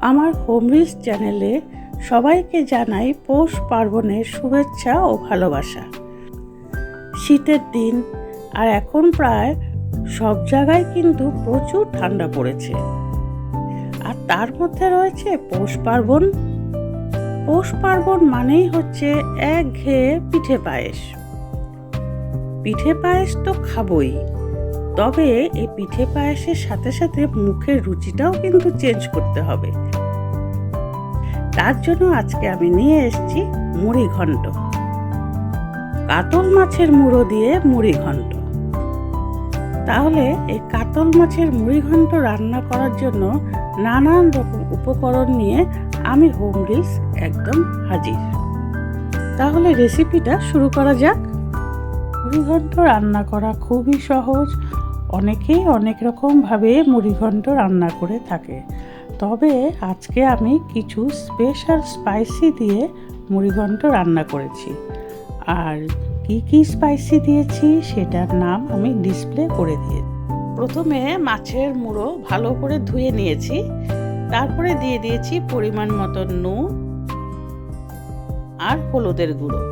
আমার হোমরিস চ্যানেলে সবাইকে জানাই পৌষ পার্বণের শুভেচ্ছা ও ভালোবাসা। শীতের দিন আর এখন প্রায় সব জায়গায় কিন্তু প্রচুর ঠান্ডা পড়েছে। আর তার মধ্যে রয়েছে পৌষ পার্বণ। পৌষ পার্বণ মানেই হচ্ছে এক ঘেয়ে পিঠে পায়েস। পিঠে পায়েস তো খাবই, তবে এই পিঠে পায়েসের সাথে সাথে মুখের রুচিটাও কিন্তু চেঞ্জ করতে হবে। তার জন্য আজকে আমি নিয়ে এসেছি মুড়ি ঘন্ট। কাতল মাছের মুড়ো দিয়ে মুড়ি ঘন্ট। তাহলে এই কাতল মাছের মুড়ি ঘন্ট রান্না করার জন্য নানান রকম উপকরণ নিয়ে আমি হোম রিলস একদম হাজির। তাহলে রেসিপিটা শুরু করা যাক। মুড়ি মুড়িঘণ্ট রান্না করা খুবই সহজ। অনেকেই অনেক রকমভাবে মুড়ি মুড়িঘণ্ট রান্না করে থাকে। তবে আজকে আমি কিছু স্পেশাল স্পাইসি দিয়ে মুড়িঘণ্ট রান্না করেছি। আর কি কি স্পাইসি দিয়েছি সেটার নাম আমি ডিসপ্লে করে দিয়ে প্রথমে মাছের মুড়ো ভালো করে ধুয়ে নিয়েছি। তারপরে দিয়ে দিয়েছি পরিমাণ মতো নুন আর হলুদের গুঁড়ো।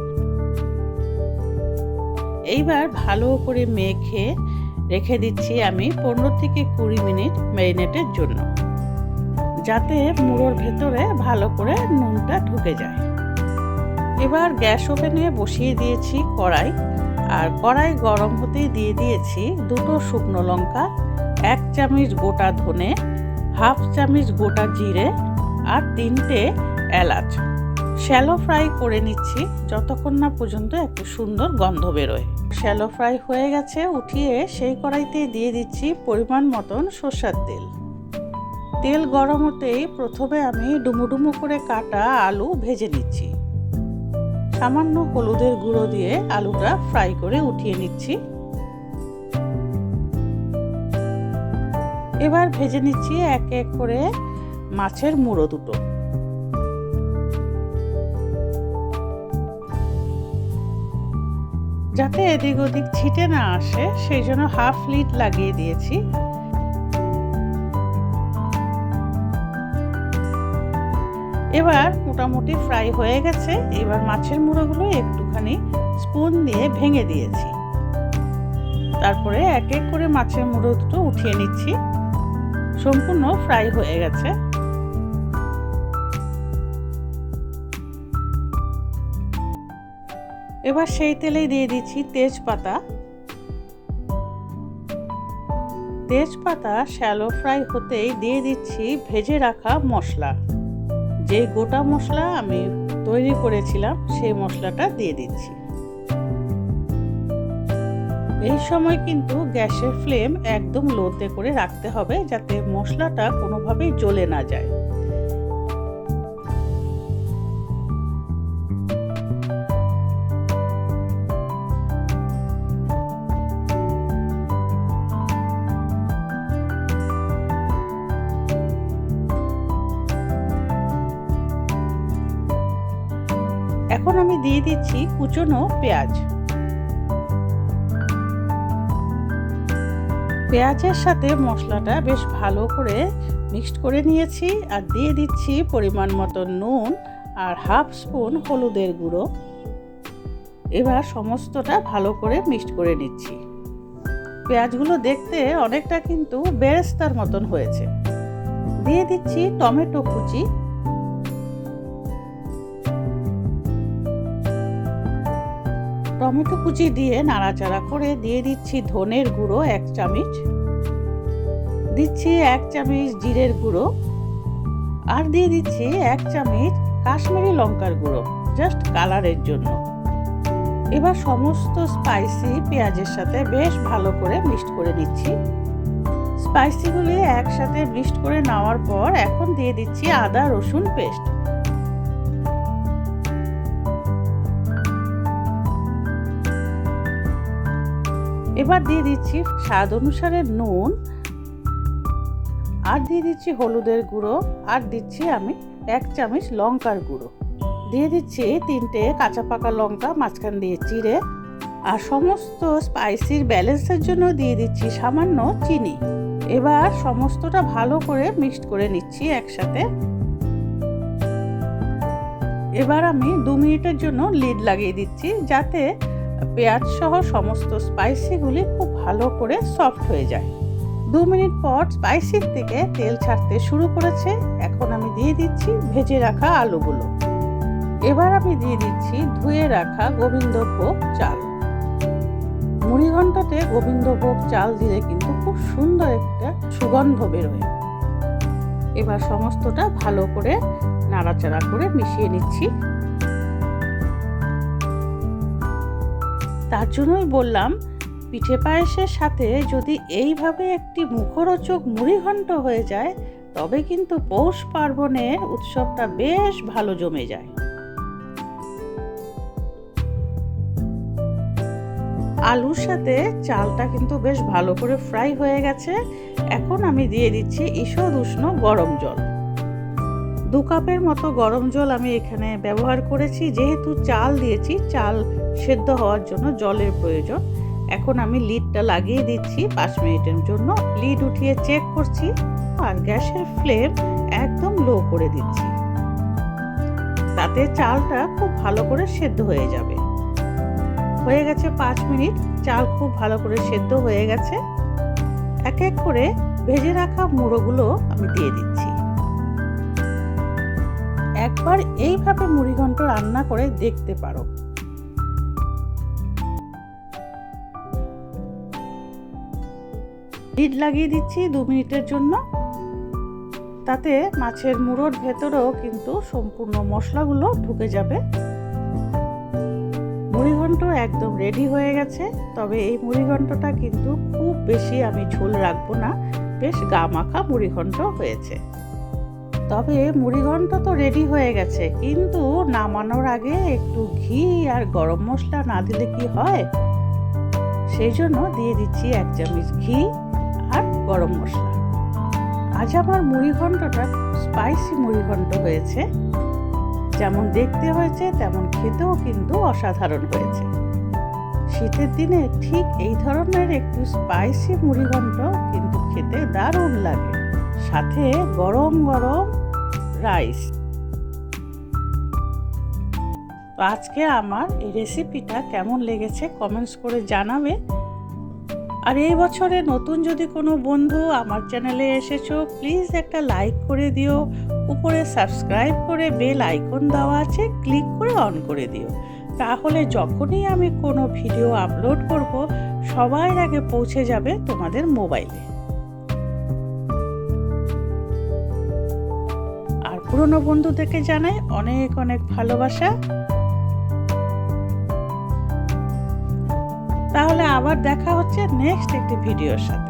এইবার ভালো করে মেখে রেখে দিচ্ছি আমি পনেরো থেকে কুড়ি মিনিট ম্যারিনেটের জন্য। যাতে মুড়োর ভেতরে ভালো করে নুনটা ঢুকে যায়। এবার গ্যাস ওভেনে বসিয়ে দিয়েছি কড়াই, আর কড়াই গরম হতেই দিয়ে দিয়েছি দুটো শুকনো লঙ্কা, এক চামচ গোটা ধনে, হাফ চামচ গোটা জিরে, আর তিনটে এলাচ। শ্যালো ফ্রাই করে নিচ্ছি যতক্ষণ না পর্যন্ত একটু সুন্দর গন্ধ বেরোয়। শ্যালো ফ্রাই হয়ে গেছে, উঠিয়ে সেই কড়াইতে দিয়ে দিচ্ছি পরিমাণ মতন সর্ষার তেল। তেল গরম হতেই প্রথমে আমি ডুমুডুমু করে কাটা আলু ভেজে নিচ্ছি। সামান্য হলুদের গুঁড়ো দিয়ে আলুটা ফ্রাই করে উঠিয়ে নিচ্ছি। এবার ভেজে নিচ্ছি এক এক করে মাছের মুড়ো দুটো। যাতে এদিক ওদিক ছিটে না আসে, সেই জন্য হাফ লিড লাগিয়ে দিয়েছি। এবার মোটামুটি ফ্রাই হয়ে গেছে। এবার মাছের মুড়োগুলো একটুখানি স্পুন দিয়ে ভেঙে দিয়েছি। তারপরে এক এক করে মাছের মুড়ো দুটো উঠিয়ে নিচ্ছি। সম্পূর্ণ ফ্রাই হয়ে গেছে। এবার সেই তেলেই দিয়ে দিচ্ছি তেজপাতা। তেজপাতা শ্যালো ফ্রাই হতেই দিয়ে দিচ্ছি ভেজে রাখা মশলা। যে গোটা মশলা আমি তৈরি করেছিলাম, সেই মশলাটা দিয়ে দিচ্ছি। এই সময় কিন্তু গ্যাসের ফ্লেম একদম লোতে করে রাখতে হবে যাতে মশলাটা কোনোভাবেই জ্বলে না যায়। এখন আমি দিয়ে দিচ্ছি কুচনো পেঁয়াজ। পেঁয়াজের সাথে মশলাটা বেশ ভালো করে মিক্সড করে নিয়েছি আর দিয়ে দিচ্ছি পরিমাণ মতো নুন আর হাফ স্পুন হলুদের গুঁড়ো। এবার সমস্তটা ভালো করে মিক্সড করে নিচ্ছি। পেঁয়াজগুলো দেখতে অনেকটা কিন্তু বেরেস্তার মতন হয়েছে। দিয়ে দিচ্ছি টমেটো কুচি। টমেটো কুচি দিয়ে নাড়াচাড়া করে দিয়ে দিচ্ছি ধনের গুঁড়ো এক চামচ। দিচ্ছি এক চামচ জিরের গুঁড়ো। আর দিয়ে দিচ্ছি এক চামচ কাশ্মীরি লঙ্কার গুঁড়ো জাস্ট কালারের জন্য। এবার সমস্ত স্পাইসি পেঁয়াজের সাথে বেশ ভালো করে মিক্সড করে নিচ্ছি। স্পাইসিগুলি একসাথে মিক্সড করে নেওয়ার পর এখন দিয়ে দিচ্ছি আদা রসুন পেস্ট এবার দিয়ে দিচ্ছি স্বাদ অনুসারে নুন, আর দিয়ে দিচ্ছি হলুদের গুঁড়ো, আর দিচ্ছি আমি এক চামচ লঙ্কার গুঁড়ো। দিয়ে দিচ্ছি তিনটে কাঁচা পাকা লঙ্কা, মাঝখান দিয়ে চিড়ে, আর সমস্ত স্পাইসির ব্যালেন্সের জন্য দিয়ে দিচ্ছি সামান্য চিনি। এবার সমস্তটা ভালো করে মিক্সড করে নিচ্ছি একসাথে। এবার আমি দু মিনিটের জন্য লিড লাগিয়ে দিচ্ছি যাতে পেঁয়াজ সহ সমস্ত স্পাইসিগুলি খুব ভালো করে সফট হয়ে যায়। দু মিনিট পর স্পাইসির থেকে তেল ছাড়তে শুরু করেছে। এখন আমি দিয়ে দিচ্ছি ভেজে রাখা আলুগুলো। এবার আমি দিয়ে দিচ্ছি ধুয়ে রাখা গোবিন্দভোগ চাল। মুড়িঘণ্টাতে গোবিন্দভোগ চাল দিলে কিন্তু খুব সুন্দর একটা সুগন্ধ বেরোয়। এবার সমস্তটা ভালো করে নাড়াচাড়া করে মিশিয়ে নিচ্ছি। তার জন্যই বললাম, পিঠে পায়েসের সাথে যদি এইভাবে একটি মুখরোচক মুড়িঘণ্ট হয়ে যায়, তবে কিন্তু পৌষ পার্বণের উৎসবটা বেশ ভালো জমে যায়। আলুর সাথে চালটা কিন্তু বেশ ভালো করে ফ্রাই হয়ে গেছে। এখন আমি দিয়ে দিচ্ছি ঈষদ উষ্ণ গরম জল। দু কাপের মতো গরম জল আমি এখানে ব্যবহার করেছি। যেহেতু চাল দিয়েছি, চাল সেদ্ধ হওয়ার জন্য জলের প্রয়োজন। এখন আমি লিডটা লাগিয়ে দিচ্ছি পাঁচ মিনিটের জন্য। লিড উঠিয়ে চেক করছি আর গ্যাসের ফ্লেম একদম লো করে দিচ্ছি। তাতে চালটা খুব ভালো করে সেদ্ধ হয়ে যাবে। হয়ে গেছে পাঁচ মিনিট। চাল খুব ভালো করে সেদ্ধ হয়ে গেছে। এক এক করে ভেজে রাখা মুড়োগুলো আমি দিয়ে দিচ্ছি। একবার এইভাবে মুড়িঘণ্ট রান্না করে দেখতে পারো। লিড লাগিয়ে দিচ্ছি দু মিনিটের জন্য। তাতে মাছের মুড়োর ভেতরেও কিন্তু সম্পূর্ণ মশলাগুলো ঢুকে যাবে। মুড়িঘণ্ট একদম রেডি হয়ে গেছে। তবে এই মুড়িঘণ্টটা কিন্তু খুব বেশি আমি ঝোল রাখব না। বেশ গা মাখা মুড়িঘণ্ট হয়েছে। তবে মুড়িঘণ্ট তো রেডি হয়ে গেছে। কিন্তু নামানোর আগে একটু ঘি আর গরম মশলা না দিলে কি হয়? সেই জন্য দিয়ে দিচ্ছি এক চামচ ঘি আর গরম মশলা। আজ আমার মুড়িঘণ্টটা স্পাইসি মুড়িঘণ্ট হয়েছে। যেমন দেখতে হয়েছে, তেমন খেতেও কিন্তু অসাধারণ হয়েছে। শীতের দিনে ঠিক এই ধরনের একটু স্পাইসি মুড়িঘণ্ট কিন্তু খেতে দারুণ লাগে। সাথে গরম গরম রাইস। তো আজকে আমার এই রেসিপিটা কেমন লেগেছে কমেন্টস করে জানাবে। আর এই বছরে নতুন যদি কোনো বন্ধু আমার চ্যানেলে এসেছ প্লিজ একটা লাইক করে দিও। উপরে সাবস্ক্রাইব করে বেল আইকন দেওয়া আছে ক্লিক করে অন করে দিও। তাহলে যখনই আমি কোনো ভিডিও আপলোড করব, সবার আগে পৌঁছে যাবে তোমাদের মোবাইলে পুরনো বন্ধুদেরকে জানাই অনেক অনেক ভালোবাসা। তাহলে আবার দেখা হচ্ছে নেক্সট একটি ভিডিওর সাথে।